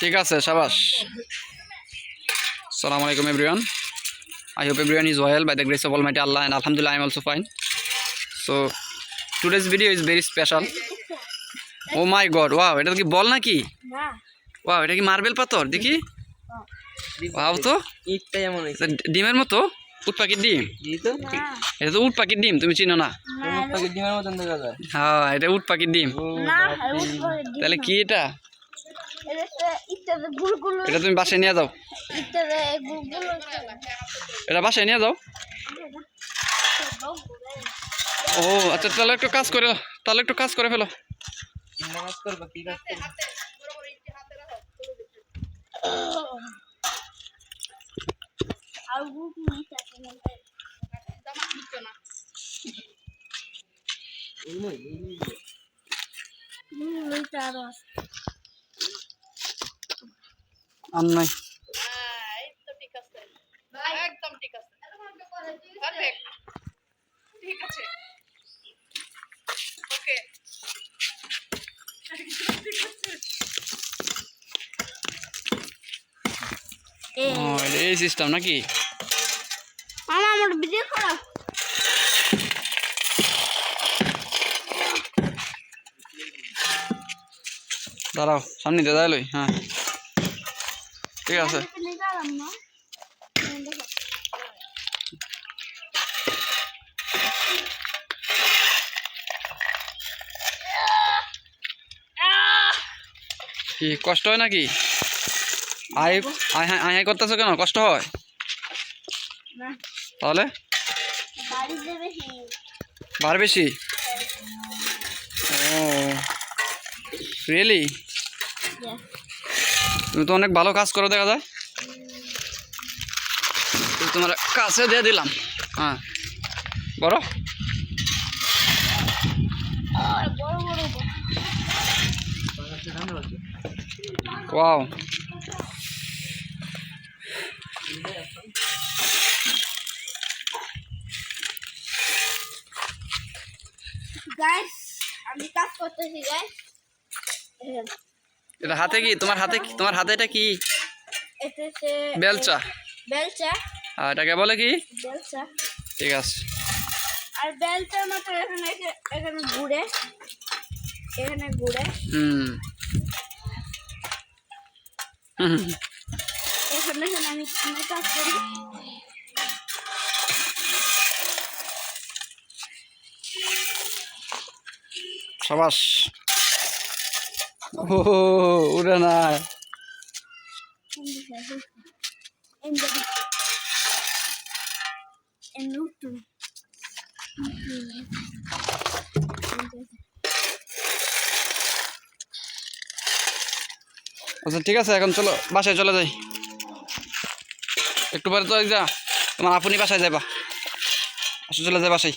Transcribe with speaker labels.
Speaker 1: ঠিক আছে সাবাস। সালাম আলাইকুম everyone. I hope everyone is well by the grace of almighty Allah and আলহামদুলিল্লাহ I am also fine so today's video is very special oh my god wow এটা কি বল নাকি?
Speaker 2: না।
Speaker 1: ওয়াও এটা কি মার্বেল পাথর? দেখি। ওয়াও তো। এটা ডিমের মতো? উট পাখির ডিম? এটা তো উট পাখির ডিম তুমি চিনো না? হ্যাঁ এটা উট পাখির ডিম। তাহলে কি এটা?
Speaker 2: এটা
Speaker 1: তুমি বাসায় নিয়ে যাও। এটা বাসায় নিয়ে যাও। ও আচ্ছা তাহলে একটু কাজ করে তাহলে একটু কাজ করে ফেলো।
Speaker 2: আর গুলগুলো নিতে
Speaker 3: এই নই এই নই
Speaker 2: গুলগুলো
Speaker 1: আরও নাই
Speaker 4: একদম ঠিক আছে ঠিক আছে ওকে
Speaker 2: এই
Speaker 1: সিস্টেম নাকি?
Speaker 2: মামা আমার ভিডিও করো
Speaker 1: দাঁড়াও সামনে দিয়ে দাঁড়ালোই হ্যাঁ। ঠিক আছে। কি কষ্ট হয় নাকি? আই আই করতেছো কেন? কষ্ট হয়? তাহলে? বার বেশি। ও রিয়েলি তুমি তো অনেক ভালো কাজ করো, দেখা যায়। তোমার কাছে দিয়ে দিলাম। হ্যাঁ। বড়। ওয়াও।
Speaker 2: গাইস আমি কাজ করতেছি গাইস
Speaker 1: এটা হাতে কি? তোমার হাতে কি? তোমার হাতে এটা কি? বেলচা।
Speaker 2: বেলচা।
Speaker 1: আর এটাকে বলে কি?
Speaker 2: বেলচা।
Speaker 1: ঠিক আছে।
Speaker 2: আর বেলচার মতো এখানে এখে- এখানে ঘুরে এখানে ঘুরে
Speaker 1: হুম।
Speaker 2: এখানে এখানে আমি আমি কাজ করি।
Speaker 1: সাবাস। উড়ে না। আচ্ছা ঠিক আছে, এখন চলো, বাসায় চলে যাই। একটু পরে তো যা, তোমার আপনি বাসায় যাবা আসো, চলে যাই বাসায়।